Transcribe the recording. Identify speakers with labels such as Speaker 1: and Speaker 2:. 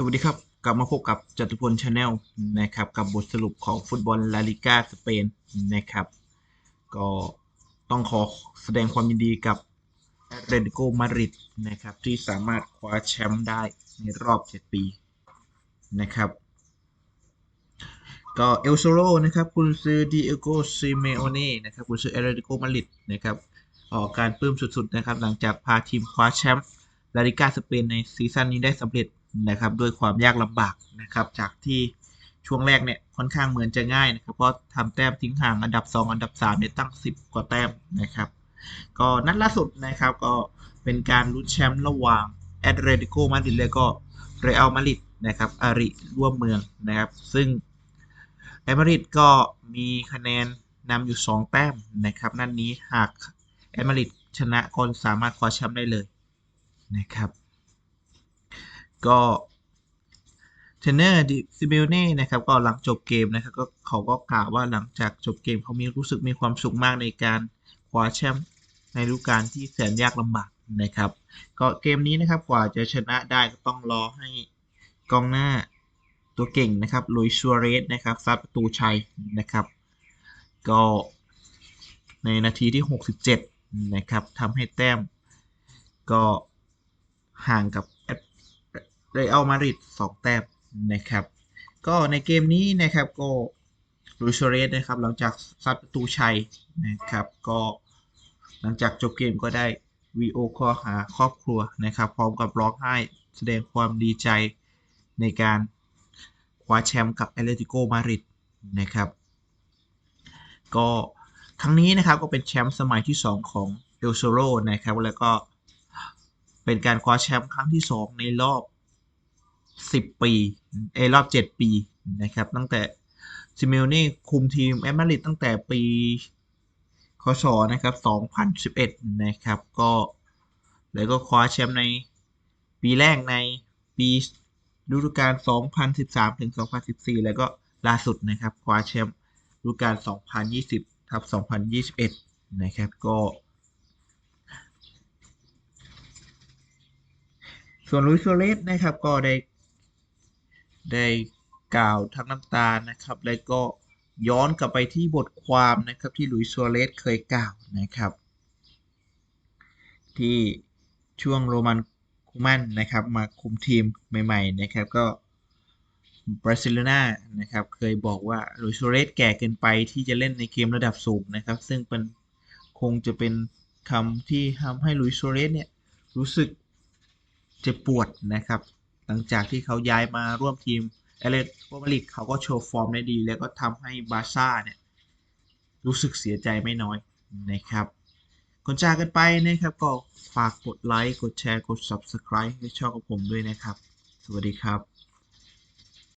Speaker 1: สวัสดีครับ กลับมาพบกับจตุพลชาแนลนะครับ กับบทสรุปของฟุตบอลลาลิก้าสเปนนะครับ ก็ต้องขอแสดงความยินดีกับแอตเลติโกมาริดนะครับ ที่สามารถคว้าแชมป์ได้ในรอบ 7 ปีนะครับ ก็เอลโซโรนะครับ คุณซื้อดิเอโกซิเมโอเน่นะครับ คุณซื้อแอเลติโกมาริดนะครับ ออกการปลื้มสุดๆนะครับ หลังจากพาทีมคว้าแชมป์ลาลิก้าสเปนในซีซั่นนี้ได้สำเร็จ นะครับด้วยความยากลำบากนะครับจากที่ช่วงแรกเนี่ยค่อนข้างเหมือนจะง่ายนะครับเพราะทำแต้มทิ้งห่างอันดับ 2 อันดับ3เนี่ยตั้ง 10 กว่าแต้มนะครับก็นัดล่าสุดนะครับก็เป็นการลุ้นแชมป์ระหว่างแอตเลติโกมาดริดและก็เรอัลมาดริดนะครับอาริร่วมเมืองนะครับซึ่งแอตมาดริดก็มีคะแนนนำอยู่ 2 แต้มนะครับนัดนนี้หากแอตมาดริดชนะก็สามารถคว้าแชมป์ได้เลยนะครับ ก็เทนเนอร์ดิซิเบลเน่นะครับก็หลังจบเกมนะครับก็เขาก็กล่าวว่าหลังจากจบเกมเขามีรู้สึกมีความสุขมากในการคว้าแชมป์ในฤดูกาลที่แสนยากลำบากนะครับก็เกมนี้นะครับกว่าจะชนะได้ก็ต้องรอให้กองหน้าตัวเก่งนะครับลุยซัวเรสนะครับซัดประตูชัยนะครับ ก็ในนาทีที่ 67นะครับทำให้แต้มก็ห่างกับ เรอัลมาดริด2แต้มนะครับ ก็ในเกมนี้นะครับก็ลุยซัวเรสนะครับหลังจากซัดประตูชัยนะครับ ก็หลังจากจบเกมก็ได้วีโอคอหาครอบครัวนะครับ พร้อมกับร้องไห้แสดงความดีใจในการคว้าแชมป์กับแอเลติโกมาดริดนะครับ ก็ครั้งนี้นะครับก็เป็นแชมป์สมัยที่ 2 ของเอลโซโรนะครับ แล้วก็เป็นการคว้าแชมป์ครั้งที่ 2 ในรอบ 10ปีเอรอบ7ปีนะครับ ตั้งแต่ซิเมโอนี่คุมทีมแอตมาริดตั้งแต่ปีคศนะครับ2011 นะครับก็แล้วก็คว้าแชมป์ในปีแรกในปีฤดูกาล2013ถึง2014 แล้วก็ล่าสุดนะครับคว้าแชมป์ฤดูกาล2020ทับ2021 นะครับก็ ส่วนลุยโซเลสนะครับก็ได้ ได้กล่าวทั้งน้ำตานะครับ แล้วก็ย้อนกลับไปที่บทความนะครับที่ลุยส์โซเลสเคยกล่าวนะครับ ที่ช่วงโรมันคูมันนะครับ มาคุมทีมใหม่ๆนะครับก็บราซิลนานะครับเคยบอกว่าลุยส์โซเลสแก่เกินไปที่จะเล่นในเกมระดับสูงนะครับ ซึ่งเป็นคงจะเป็นคำที่ทำให้ลุยโซเลสเนี่ยรู้สึกเจ็บปวดนะครับ หลังจากที่เขาย้ายมาร่วมทีมเอเลตโกมาลิกเขาก็โชว์ฟอร์มได้ดี แล้วก็ทำให้บาซ่าเนี่ยรู้สึกเสียใจไม่น้อยนะครับก่อนจากกันไปนะครับก็ฝากกดไลค์ กดแชร์ กด Subscribe ให้ช่องของผมด้วยนะครับ สวัสดีครับ